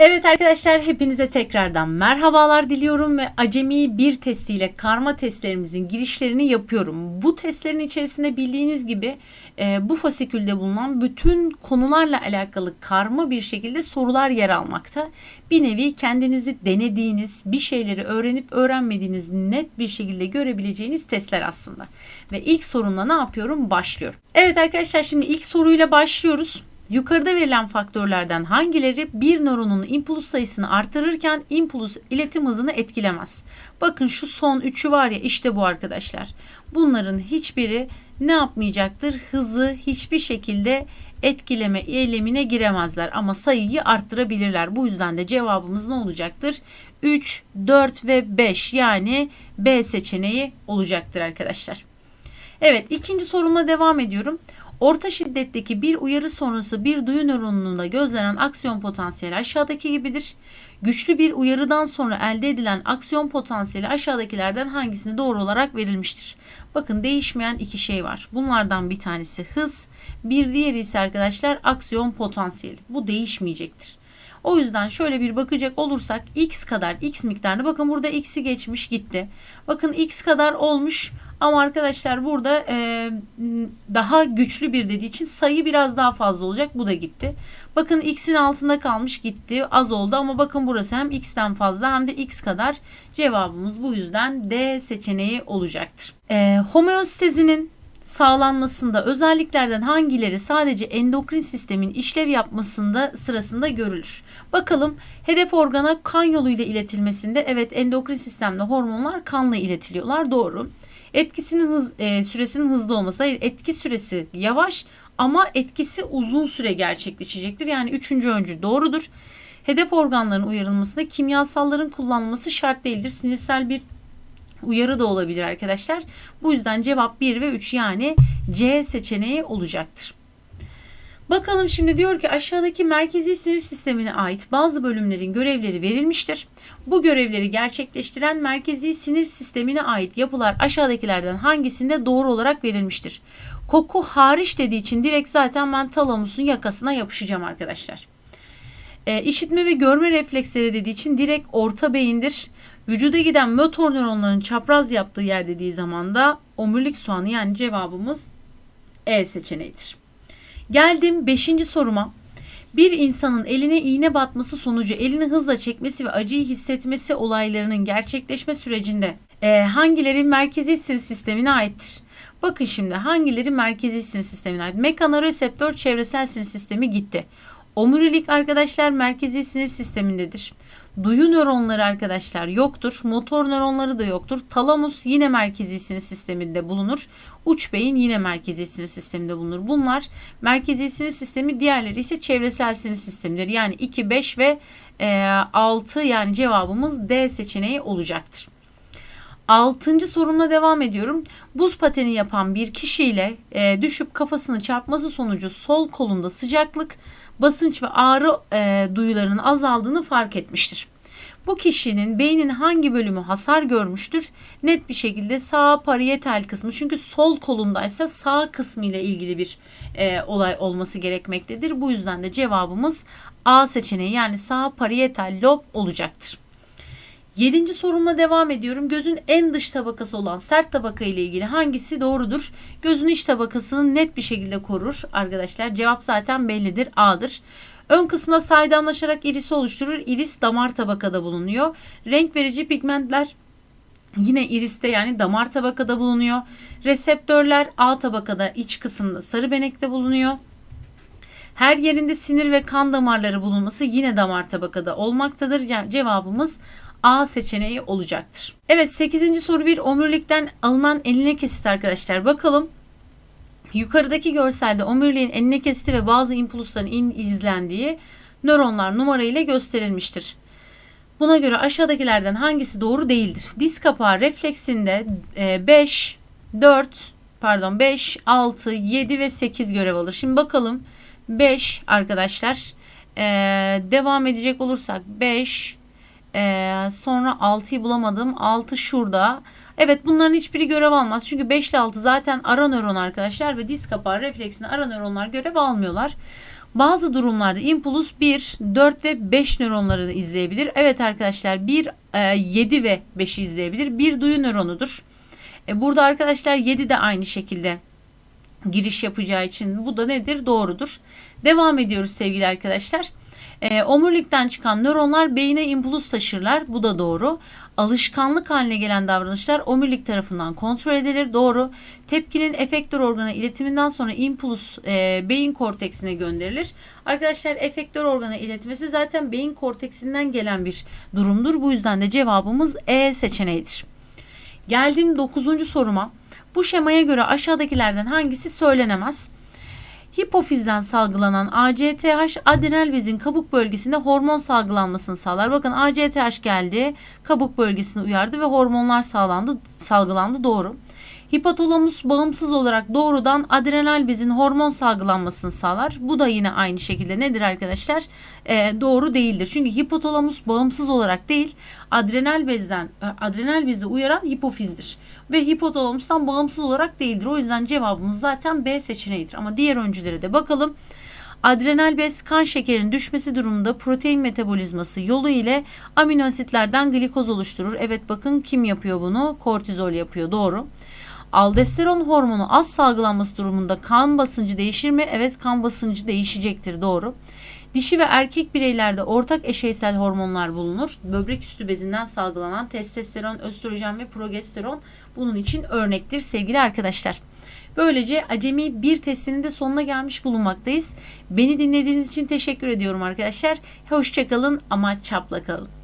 Evet arkadaşlar hepinize tekrardan merhabalar diliyorum ve acemi bir testiyle karma testlerimizin girişlerini yapıyorum. Bu testlerin içerisinde bildiğiniz gibi e, bu fasikülde bulunan bütün konularla alakalı karma bir şekilde sorular yer almakta. Bir nevi kendinizi denediğiniz, bir şeyleri öğrenip öğrenmediğiniz net bir şekilde görebileceğiniz testler aslında. Ve ilk sorumla ne yapıyorum? Başlıyorum. Evet arkadaşlar şimdi ilk soruyla başlıyoruz. Yukarıda verilen faktörlerden hangileri bir nöronun impuls sayısını artırırken impuls iletim hızını etkilemez? Bakın şu son üçü var ya işte bu arkadaşlar. Bunların hiçbiri ne yapmayacaktır? Hızı hiçbir şekilde etkileme eylemine giremezler ama sayıyı arttırabilirler. Bu yüzden de cevabımız ne olacaktır? 3, 4 ve 5 yani B seçeneği olacaktır arkadaşlar. Evet ikinci sorumla devam ediyorum. Orta şiddetteki bir uyarı sonrası bir duyu nöronunda gözlenen aksiyon potansiyeli aşağıdaki gibidir. Güçlü bir uyarıdan sonra elde edilen aksiyon potansiyeli aşağıdakilerden hangisine doğru olarak verilmiştir? Bakın değişmeyen iki şey var. Bunlardan bir tanesi hız, bir diğeri ise arkadaşlar aksiyon potansiyeli. Bu değişmeyecektir. O yüzden şöyle bir bakacak olursak x kadar x miktarını bakın burada x'i geçmiş gitti. Bakın x kadar olmuş ama arkadaşlar burada e, daha güçlü bir dediği için sayı biraz daha fazla olacak. Bu da gitti. Bakın x'in altında kalmış gitti. Az oldu ama bakın burası hem x'ten fazla hem de x kadar. Cevabımız bu yüzden D seçeneği olacaktır. E, homeostezinin sağlanmasında özelliklerden hangileri sadece endokrin sistemin işlev yapmasında sırasında görülür? Bakalım hedef organa kan yoluyla iletilmesinde evet endokrin sistemde hormonlar kanla iletiliyorlar doğru. Etkisinin hız, e, süresinin hızlı olması. Hayır etki süresi yavaş ama etkisi uzun süre gerçekleşecektir. Yani üçüncü öncü doğrudur. Hedef organların uyarılmasında kimyasalların kullanılması şart değildir. Sinirsel bir uyarı da olabilir arkadaşlar. Bu yüzden cevap 1 ve 3 yani C seçeneği olacaktır. Bakalım şimdi diyor ki aşağıdaki merkezi sinir sistemine ait bazı bölümlerin görevleri verilmiştir. Bu görevleri gerçekleştiren merkezi sinir sistemine ait yapılar aşağıdakilerden hangisinde doğru olarak verilmiştir? Koku hariç dediği için direkt zaten ben talamusun yakasına yapışacağım arkadaşlar. E, işitme ve görme refleksleri dediği için direkt orta beyindir. Vücuda giden motor nöronların çapraz yaptığı yer dediği zaman da omurilik soğanı yani cevabımız E seçeneğidir. Geldim 5. soruma. Bir insanın eline iğne batması sonucu elini hızla çekmesi ve acıyı hissetmesi olaylarının gerçekleşme sürecinde e, hangileri merkezi sinir sistemine aittir? Bakın şimdi hangileri merkezi sinir sistemine ait? Mekanoreseptör çevresel sinir sistemi gitti. Omurilik arkadaşlar merkezi sinir sistemindedir. Duyu nöronları arkadaşlar yoktur. Motor nöronları da yoktur. Talamus yine merkezi sinir sisteminde bulunur. Uç beyin yine merkezi sinir sisteminde bulunur. Bunlar merkezi sinir sistemi diğerleri ise çevresel sinir sistemidir. Yani 2, 5 ve e, 6 yani cevabımız D seçeneği olacaktır. Altıncı sorumla devam ediyorum. Buz pateni yapan bir kişiyle e, düşüp kafasını çarpması sonucu sol kolunda sıcaklık, basınç ve ağrı e, duyularının azaldığını fark etmiştir. Bu kişinin beynin hangi bölümü hasar görmüştür? Net bir şekilde sağ parietal kısmı. Çünkü sol kolundaysa sağ kısmı ile ilgili bir e, olay olması gerekmektedir. Bu yüzden de cevabımız A seçeneği yani sağ parietal lob olacaktır. Yedinci sorumla devam ediyorum. Gözün en dış tabakası olan sert tabaka ile ilgili hangisi doğrudur? Gözün iç tabakasını net bir şekilde korur arkadaşlar. Cevap zaten bellidir. A'dır. Ön kısmında saydamlaşarak irisi oluşturur. İris damar tabakada bulunuyor. Renk verici pigmentler yine iriste yani damar tabakada bulunuyor. Reseptörler A tabakada iç kısımda sarı benekte bulunuyor. Her yerinde sinir ve kan damarları bulunması yine damar tabakada olmaktadır. Yani cevabımız A seçeneği olacaktır. Evet 8. soru bir omurilikten alınan eline kesit arkadaşlar. Bakalım yukarıdaki görselde omuriliğin eline kesiti ve bazı impulsların in izlendiği nöronlar numara ile gösterilmiştir. Buna göre aşağıdakilerden hangisi doğru değildir? Diz kapağı refleksinde 5, e, 4, pardon 5, 6, 7 ve 8 görev alır. Şimdi bakalım 5 arkadaşlar. Ee, devam edecek olursak 5, ee, sonra 6'yı bulamadım. 6 şurada. Evet bunların hiçbiri görev almaz. Çünkü 5 ile 6 zaten ara nöron arkadaşlar ve diz kapağı refleksinde ara nöronlar görev almıyorlar. Bazı durumlarda impulus 1, 4 ve 5 nöronları izleyebilir. Evet arkadaşlar 1, 7 ve 5'i izleyebilir. Bir duyu nöronudur. E, burada arkadaşlar 7 de aynı şekilde giriş yapacağı için bu da nedir? Doğrudur. Devam ediyoruz sevgili arkadaşlar. E, omurilikten çıkan nöronlar beyine impuls taşırlar. Bu da doğru. Alışkanlık haline gelen davranışlar omurilik tarafından kontrol edilir. Doğru. Tepkinin efektör organa iletiminden sonra impuls e, beyin korteksine gönderilir. Arkadaşlar efektör organa iletmesi zaten beyin korteksinden gelen bir durumdur. Bu yüzden de cevabımız E seçeneğidir. Geldim 9. soruma. Bu şemaya göre aşağıdakilerden hangisi söylenemez? Hipofizden salgılanan ACTH adrenal bezin kabuk bölgesinde hormon salgılanmasını sağlar. Bakın ACTH geldi, kabuk bölgesini uyardı ve hormonlar sağlandı, salgılandı doğru. Hipotalamus bağımsız olarak doğrudan adrenal bezin hormon salgılanmasını sağlar. Bu da yine aynı şekilde nedir arkadaşlar? Ee, doğru değildir. Çünkü hipotalamus bağımsız olarak değil, adrenal bezden adrenal bezi uyaran hipofizdir. Ve hipotalamustan bağımsız olarak değildir. O yüzden cevabımız zaten B seçeneğidir. Ama diğer öncülere de bakalım. Adrenal bez kan şekerinin düşmesi durumunda protein metabolizması yolu ile amino asitlerden glikoz oluşturur. Evet bakın kim yapıyor bunu? Kortizol yapıyor. Doğru. Aldosteron hormonu az salgılanması durumunda kan basıncı değişir mi? Evet kan basıncı değişecektir. Doğru. Dişi ve erkek bireylerde ortak eşeysel hormonlar bulunur. Böbrek üstü bezinden salgılanan testosteron, östrojen ve progesteron bunun için örnektir sevgili arkadaşlar. Böylece acemi bir testinin de sonuna gelmiş bulunmaktayız. Beni dinlediğiniz için teşekkür ediyorum arkadaşlar. Hoşçakalın ama çapla kalın.